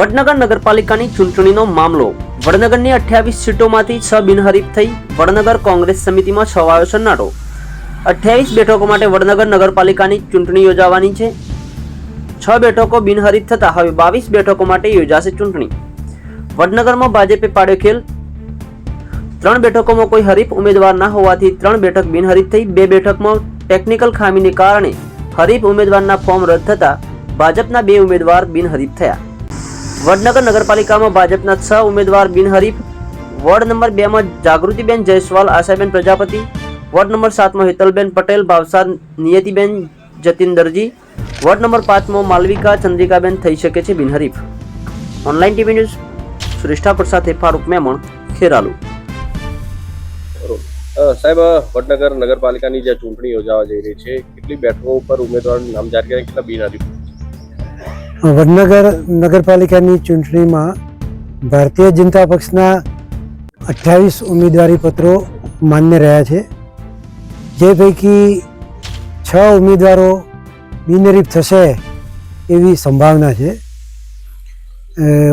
વડનગર નગરપાલિકાની ચૂંટણીનો મામલો. વડનગરની અઠ્યાવીસ સીટોમાંથી છ બિનહરીફ થઈ વડનગર કોંગ્રેસ સમિતિમાં છવાયો સન્નાટો. અઠ્યાવીસ બેઠકો માટે વડનગર નગરપાલિકાની ચૂંટણી યોજાવાની છે. છ બેઠકો બિનહરીફ થતાં હવે બાવીસ બેઠકો માટે યોજાશે ચૂંટણી. વડનગરમાં ભાજપે પાડ્યો ખેલ. ત્રણ બેઠકોમાં કોઈ હરીફ ઉમેદવાર ના હોવાથી ત્રણ બેઠક બિનહરીફ થઈ, બે બેઠકમાં ટેકનિકલ ખામીને કારણે હરીફ ઉમેદવારના ફોર્મ રદ થતાં ભાજપના બે ઉમેદવાર બિનહરીફ થયા. વડનગર નગરપાલિકામાં ભાજપના છ ઉમેદવાર બિનહરીફ. વોર્ડ નંબર બે માં જાગૃતિબેન જયસ્વાલ, આશાબેન પ્રજાપતિ. વોર્ડ નંબર સાતમાં હેતલબેન પટેલ, ભાવસાર નિયતિબેન જતીન દરજી. વોર્ડ નંબર પાંચમાં માલવિકા ચંદ્રિકાબેન થઈ શકે છે બિનહરીફ. Online TV news, Suresh Thakor સાથે ફારૂક મેમણ, ખેરાલુ. સાહેબ વડનગર નગરપાલિકાની જે ચૂંટણી યોજાવા જઈ રહી છે, કેટલી બેઠકો ઉપર ઉમેદવારનું નામ જાહેર કર્યા કેટલા બિનહરીફ? વડનગર નગરપાલિકાની ચૂંટણીમાં ભારતીય જનતા પક્ષના અઠ્યાવીસ ઉમેદવારી પત્રો માન્ય રહ્યા છે. જે પૈકી છ ઉમેદવારો બિનરીફ થશે એવી સંભાવના છે.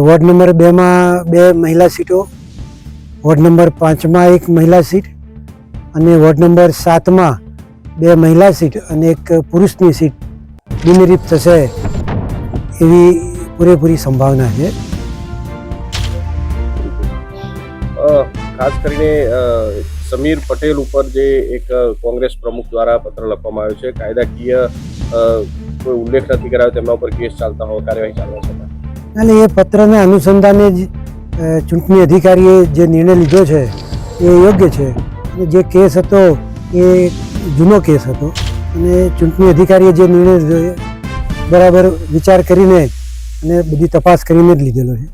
વોર્ડ નંબર બેમાં બે મહિલા સીટો, વોર્ડ નંબર પાંચમાં એક મહિલા સીટ અને વોર્ડ નંબર સાતમાં બે મહિલા સીટ અને એક પુરુષની સીટ બિનરીફ થશે. એવી પૂરેપૂરી સંભાવના છે? ખાસ કરીને સમીર પટેલ ઉપર જે એક કોંગ્રેસ પ્રમુખ દ્વારા પત્ર લખવામાં આવ્યો છે કાયદાકીય કોઈ ઉલ્લેખ નથી કરાયો તેમના ઉપર કેસ ચાલતા હોય કાર્યવાહી ચાલવા છતાં. અને એ પત્રના અનુસંધાને જ ચૂંટણી અધિકારીએ જે નિર્ણય લીધો છે એ યોગ્ય છે. અને જે કેસ હતો એ જૂનો કેસ હતો. અને ચૂંટણી અધિકારીએ જે નિર્ણય લીધો બરાબર વિચાર કરીને અને બધી તપાસ કરીને જ લીધેલો છે.